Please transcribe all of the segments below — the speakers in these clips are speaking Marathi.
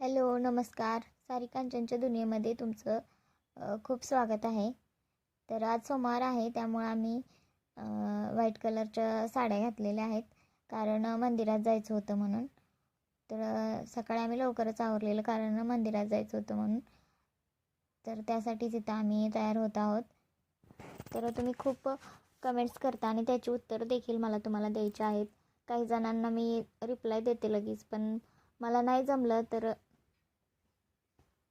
हॅलो नमस्कार. सारी कांचनच्या दुनियेमध्ये तुमचं खूप स्वागत आहे. तर आज सोमवार आहे त्यामुळं आम्ही व्हाईट कलरच्या साड्या घातलेल्या आहेत. कारण मंदिरात जायचं होतं म्हणून. तर सकाळी आम्ही लवकरच आवरलेलं कारण मंदिरात जायचं होतं म्हणून. तर त्यासाठीच इथं आम्ही तयार होत आहोत. तर तुम्ही खूप कमेंट्स करता आणि त्याची उत्तर देखील मला तुम्हाला द्यायची आहेत. काही जणांना मी रिप्लाय देते लगेच पण मला नाही जमलं तर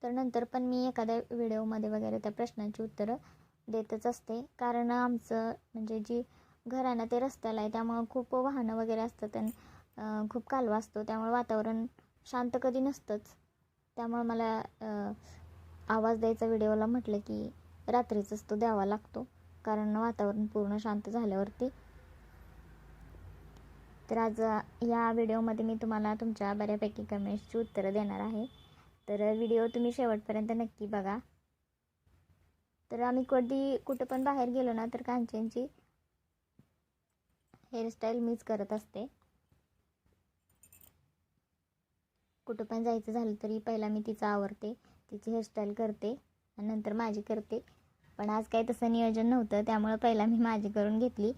तर नंतर पण मी एखाद्या व्हिडिओमध्ये वगैरे त्या प्रश्नांची उत्तरं देतच असते. कारण आमचं म्हणजे जी घराणं ते रस्त्याला आहे. त्यामुळं खूप वाहनं वगैरे असतात आणि खूप कालवा असतो. त्यामुळे वातावरण शांत कधी नसतंच. त्यामुळे मला आवाज द्यायचा व्हिडिओला म्हटलं की रात्रीचाच तो द्यावा लागतो. कारण वातावरण पूर्ण शांत झाल्यावरती. तर आज या व्हिडिओमध्ये मी तुम्हाला तुमच्या बऱ्यापैकी कमेंट्सची उत्तरं देणार आहे. तर व्हिडिओ तुम्ही शेवटपर्यंत नक्की बघा. तर आम्ही कधी कुठं पण बाहेर गेलो ना तर कांचनची हेअरस्टाईल मीच करत असते. कुठं पण जायचं झालं तरी पहिला मी तिचं आवरते तिची हेअरस्टाईल करते आणि नंतर माझी करते. पण आज काही तसं नियोजन नव्हतं त्यामुळं पहिला मी माझी करून घेतली.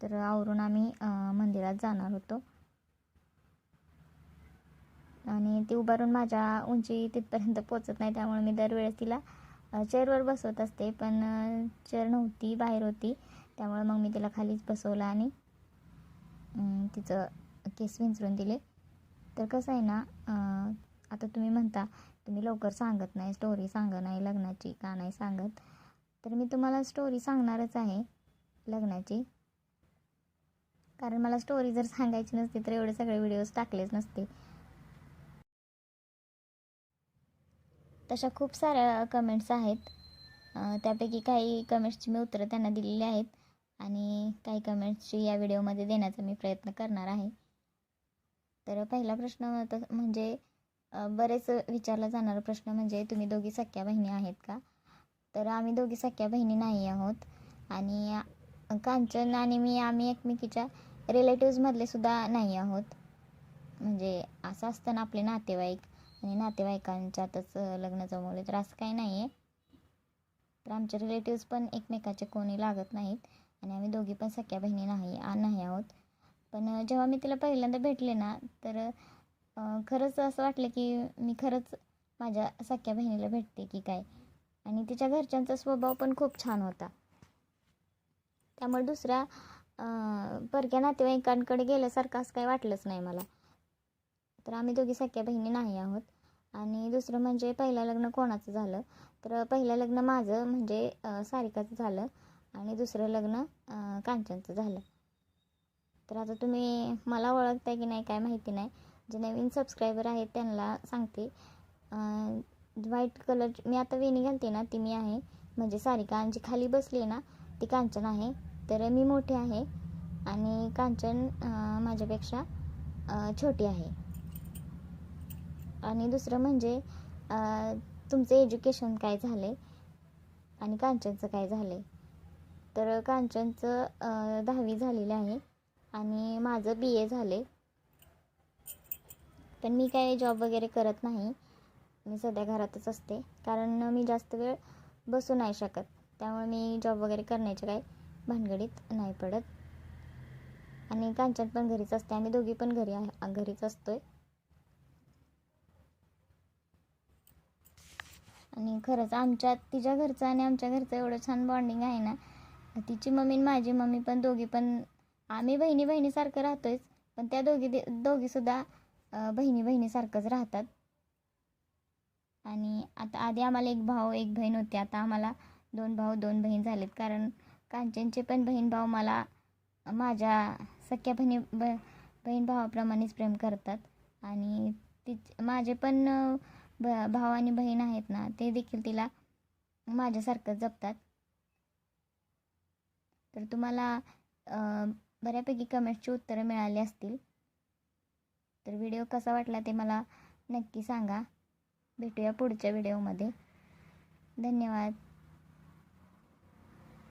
तर आवरून आम्ही मंदिरात जाणार होतो. आणि ती उभारून माझ्या उंची तिथपर्यंत पोचत नाही त्यामुळे मी दरवेळेस तिला चेअरवर बसवत असते. पण चेअर नव्हती बाहेर होती. त्यामुळे मग मी तिला खालीच बसवलं आणि तिचं केस विंचरून दिले. तर कसं आहे ना आता तुम्ही म्हणता तुम्ही लवकर सांगत नाही स्टोरी सांगत नाही लग्नाची का नाही सांगत. तर मी तुम्हाला स्टोरी सांगणारच आहे लग्नाची. कारण मला स्टोरी जर सांगायची नसती तर एवढे सगळे व्हिडिओज टाकलेच नसते. तशा खूप साऱ्या कमेंट्स आहेत. त्यापैकी काही कमेंट्सची मी उत्तरं त्यांना दिलेली आहेत आणि काही कमेंट्सची या व्हिडिओमध्ये देण्याचा मी प्रयत्न करणार आहे. तर पहिला प्रश्न म्हणजे बरेच विचारला जाणारा प्रश्न म्हणजे तुम्ही दोघी सख्या बहिणी आहेत का? तर आम्ही दोघी सख्या बहिणी नाही आहोत आणि कांचन आणि मी आम्ही एकमेकीच्या रिलेटिव्समधले सुद्धा नाही आहोत. म्हणजे असं असतं ना आपले नातेवाईक. आणि नातेवाईकांच्यातच लग्न जमवले तर असं काही नाही आहे तर आमचे रिलेटिव्स पण एकमेकाचे कोणी लागत नाहीत आणि आम्ही दोघी पण सख्या बहिणी नाही नाही आहोत. पण जेव्हा मी तिला पहिल्यांदा भेटले ना तर खरंच असं वाटलं की मी खरंच माझ्या सख्या बहिणीला भेटते की काय? आणि तिच्या घरच्यांचा स्वभाव पण खूप छान होता. त्यामुळे दुसऱ्या परक्या नातेवाईकांकडे गेल्यासारखं असं काही वाटलंच नाही मला. तर आम्ही दोघी सख्या बहिणी नाही आहोत. आणि दुसरं म्हणजे पहिलं लग्न कोणाचं झालं? तर पहिलं लग्न माझं म्हणजे सारिकाचं झालं. आणि दुसरं लग्न कांचनचं झालं. तर आता तुम्ही मला ओळखताय की नाही काय माहिती नाही. जे नवीन सबस्क्रायबर आहेत त्यांना सांगते. व्हाईट कलर मी आता वेणी घालते ना ती मी आहे. म्हणजे सारिका आणि जी खाली बसली आहे ना ती कांचन आहे. तर मी मोठी आहे. आणि कांचन माझ्यापेक्षा छोटी आहे. आणि दुसरं म्हणजे तुमचं एज्युकेशन काय झालं आहे आणि कांचनचं काय झालं आहे तर कांचनचं दहावी झालेलं आहे आणि माझं बी ए झाले पण मी काय जॉब वगैरे करत नाही. मी सध्या घरातच असते. कारण मी जास्त वेळ बसू नाही शकत. त्यामुळे मी जॉब वगैरे करण्याच्या काही भानगडीत नाही पडत. आणि कांचन पण घरीच असते. आम्ही दोघी पण घरी आहे घरीच आहे आणि खरंच आमच्या तिच्या घरचं आणि आमच्या घरचं एवढं छान बॉन्डिंग आहे ना. तिची मम्मी आणि माझी मम्मी पण दोघी पण आम्ही बहिणी बहिणीसारखं राहतोयच पण त्या दोघी दे- दोघीसुद्धा बहिणी बहिणीसारखंच राहतात. आणि आता आधी आम्हाला एक भाऊ एक बहीण होती. आता आम्हाला दोन भाऊ दोन बहीण झालेत. कारण कांचनचे पण बहीण भाऊ मला माझ्या सख्या बहिणी ब बहीण भावाप्रमाणेच प्रेम करतात. आणि तिच माझे पण ब भाव आणि बहीण आहेत ना ते देखील तिला माझ्यासारखं जपतात. तर तुम्हाला बऱ्यापैकी कमेंट्सची उत्तरं मिळाली असतील. तर व्हिडिओ कसा वाटला ते मला नक्की सांगा. भेटूया पुढच्या व्हिडिओमध्ये धन्यवाद.